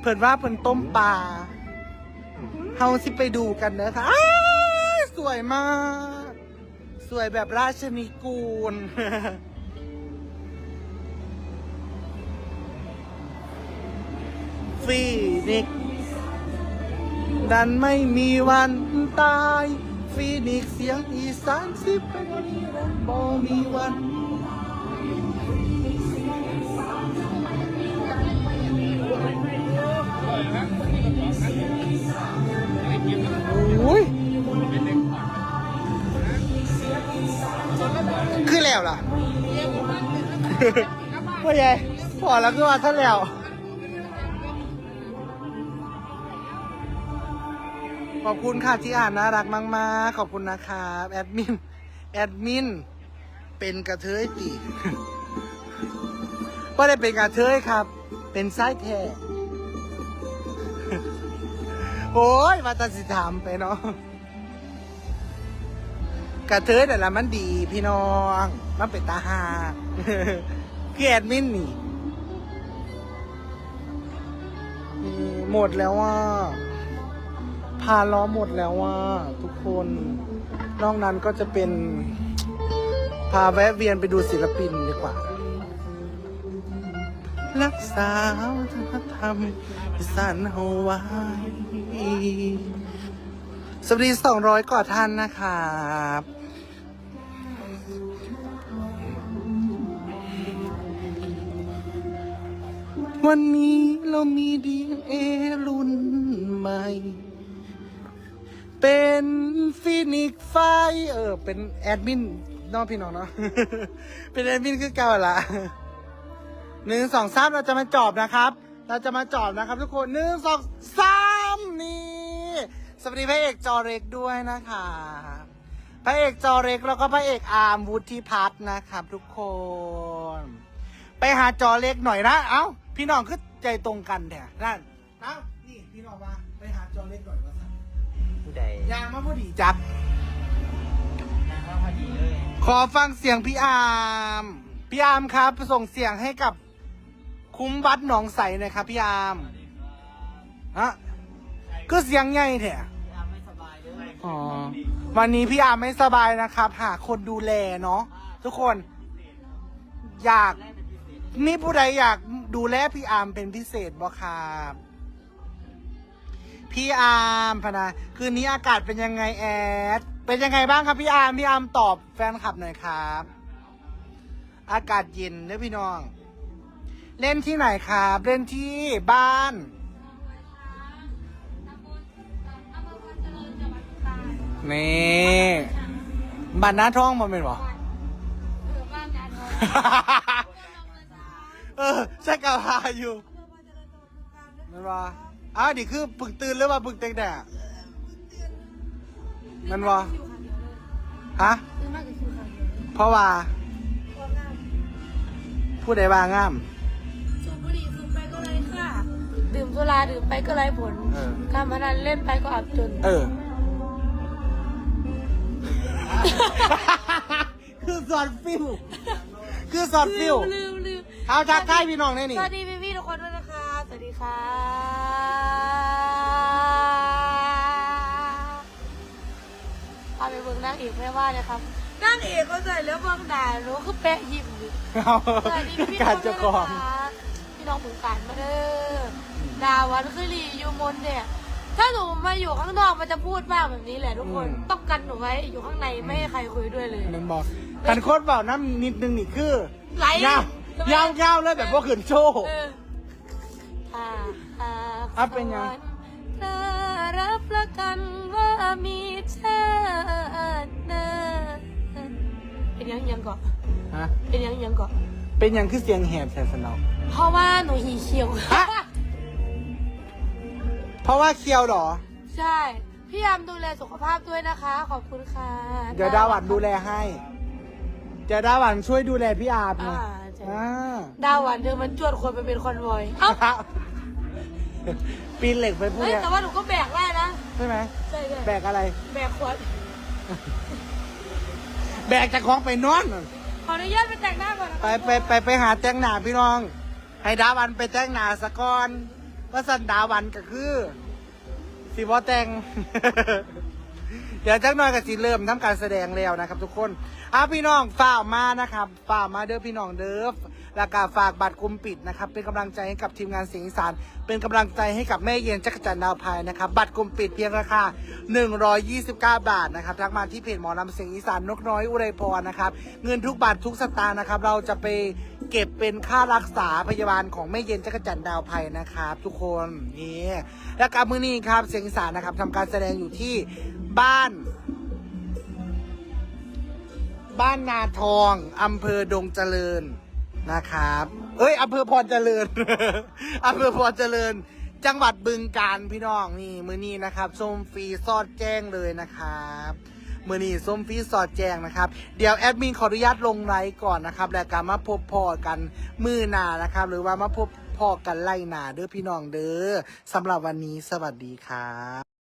เพิ่นว่าเพิ่นต้มปลาเฮาสิไปดูกันเนอะค่ะอ้ายสวยมาก สวยแบบราชนีกูล ฟีนิกซ์ดันไม่มีวันตาย ฟีนิกซ์เสียงอีสานสิเป็นนิรันดร์บ่มีวันโอ้ยคือแล้วล่ะว่าไงพอแล้วก็ว่าท่านแล้วขอบคุณค่ะที่อ่านน่ารักมากๆ ขอบคุณนะครับแอดมิน แอดมิน เป็นกระเทยตีไม่ได้เป็นกระเทยครับ เป็นไส้แท้ โอ้ยมาตัดสิถามไปเนาะกระเทยแต่ละมันดีพี่น้องมันเป็นตาหาคือแอดมินนี่นี่หมดแล้วว่าพาล้อหมดแล้วว่าทุกคนนอกนั้นก็จะเป็น พาแวะเวียนไปดูศิลปินดีกว่า รักษาวัฒนธรรมอีสานเฮาไว้สวัสดีสองร้อยก่อท่านนะครับวันนี้เรามีดีเอรุ่นใหม่ เป็นฟินิกไฟ เออ เป็นแอดมินน้องพี่น้องเนาะ เป็นแอดมินคือเก่าละ หนึ่งสองสามเราจะมาจอบนะครับ เราจะมาจอบนะครับ ทุกคนหนึ่งสองสามนี่สวัสดีพระเอกจอเร็กด้วยนะคะพระเอกจอเร็กแล้วก็พระเอกอาร์มวุฒิพัฒน์นะครับ ทุกคน ไปหาจอเล็กหน่อยนะเอ้าพี่น้องคือใจตรงกันแท้นั่นนะนี่พี่น้องมาไปหาจอเล็กหน่อยว่าสั่นผู้ใดยางมาพอดีจับนะครับพอดีเลยขอฟังเสียงพี่อาร์มพี่อาร์มครับส่งเสียงให้กับ คุ้มวัดหนองใสหน่ยครับพี่อาร์มฮะก็เสียงใหญ่แท้วยอ๋อวันนี้พี่อาร์มไม่สบายนะครับ หาคนดูแลเนาะทุกคน อยากมีผู้ใดอยากดูแลพี่อาร์มเป็นพิเศษบ่ครับพี่อาร์มพนะคืนนี้อากาศเป็นยังไงแอด เป็นยังไงบ้างครับพี่อาร์มพี่อาร์มตอบแฟนคลับหน่อยครับ อากาศเย็นเด้อพี่น้อง เล่นที่ไหนครับ เล่นที่บ้าน นี่บัตรหน้าท้องมาเป็นบ่เออใช่กาพาอยู่มันว่าอ้าวนี่คือปึกตื่นหรือว่าปึกเต็งแดดมันว่าฮะเพราะว่า ผู้ใดว่างาม สุราดื่มไปก็ไรผลเออ การพนันเล่นไปก็อับจน เออ คือสอดฟิว คือสอดฟิว ลืมลืมเอาทักทายพี่น้องได้นี่ สวัสดีพี่พี่ๆทุกคนด้วยนะคะ สวัสดีค่ะ พาไปเบิ่งนางเอกแม่ว่าเลยครับนางเอกก็ใส่แล้วเบิ่งด่าหนูคือแปะยิ้มอยู่เอาสวัสดีพี่พี่ๆการทุเจะกกคอนงด้วยนะคะพี่น้องผูกการมาเด้อ ดาวันคือลีอยู่มนเนี่ย ถ้าหนูมาอยู่ข้างนอกมันจะพูดมากแบบนี้แหละทุกคนต้องกันหนูไว้อยู่ข้างในไม่ให้ใครคุยด้วยเลยมันบอกกันโคตรเบาน้ำนิดนึงนี่คือไหล ยาวยาวยาวเลยแบบพวกขืนโชว์ เอออ่าอ่าอะเป็นไง เธอรับประกันว่ามีเธอเดินเป็นยังยังก่อนฮะเป็นยังยังก่อนเป็นอย่างคือเสียงแหบแสนสนองเพราะว่าหนูหีเขียว เพราะว่าเคียวเหรอ ใช่ พี่ยามดูแลสุขภาพด้วยนะคะ ขอบคุณค่ะเดี๋ยวดาหวันดูแลให้ เดี๋ยวดาหวันช่วยดูแลพี่อาร์มอ่านะใช่อ่าดาวหวันเธอมันจวดคนไปเป็นคอนวอยเอ้าปีนเหล็กไปพูดเฮ้ยเนี่ยแต่ว่าหนูก็แบกได้นะใช่ไหม ใช่ใช่แบกอะไร แบกขวดแบกจากของไปนอน ขออนุญาตไปแต่งหน้าก่อนนะไปไปไปไปหาแต่งหน้าพี่น้อง ให้ดาวันไปแต่งหน้าสะก่อน ว่าสันดาวันก็คือสีบอแตง เดี๋ยวจักหน่อยกับสีเริ่มทำการแสดงแล้วนะครับ ทุกคนอะพี่น้องฝ่ามานะครับฝ่ามาเด้อพี่น้องเด้อแล้วก็ฝากบัตรคุมปิดนะครับ เป็นกำลังใจให้กับทีมงานเสียงอีสานเป็นกำลังใจให้กับแม่เย็นจักรจันดาวพายนะครับ บัตรคุมปิดเพียงราคา 129 บาทนะครับทักมาที่เพจหมอลำเสียงอีสานนกน้อยอุไรพรนะครับ เงินทุกบาททุกสตางค์นะครับ เราจะไป เก็บเป็นค่ารักษาพยาบาลของแม่เย็นจักรจันทร์ดาวภัยนะครับ ทุกคนนี่และการมือนี้ครับเสียงสานนะครับทำการแสดงอยู่ที่บ้าน บ้านนาทองอำเภอดงเจริญนะครับ เอ้ยอำเภอพรเจริญอำเภอพรเจริญ จังหวัดบึงกาฬพี่น้องนี่มือนี้นะครับส้มฟรีซอดแจ้งเลยนะครับ มือนี้ส้มฟีสอดแจ้งนะครับ เดี๋ยวแอดมินขออนุญาตลงไลฟ์ก่อนนะครับและการมาพบพอกันมือหนานะครับ หรือว่ามาพบพอกันไล่หนาเด้อพี่น้องเด้อสำหรับวันนี้สวัสดีครับ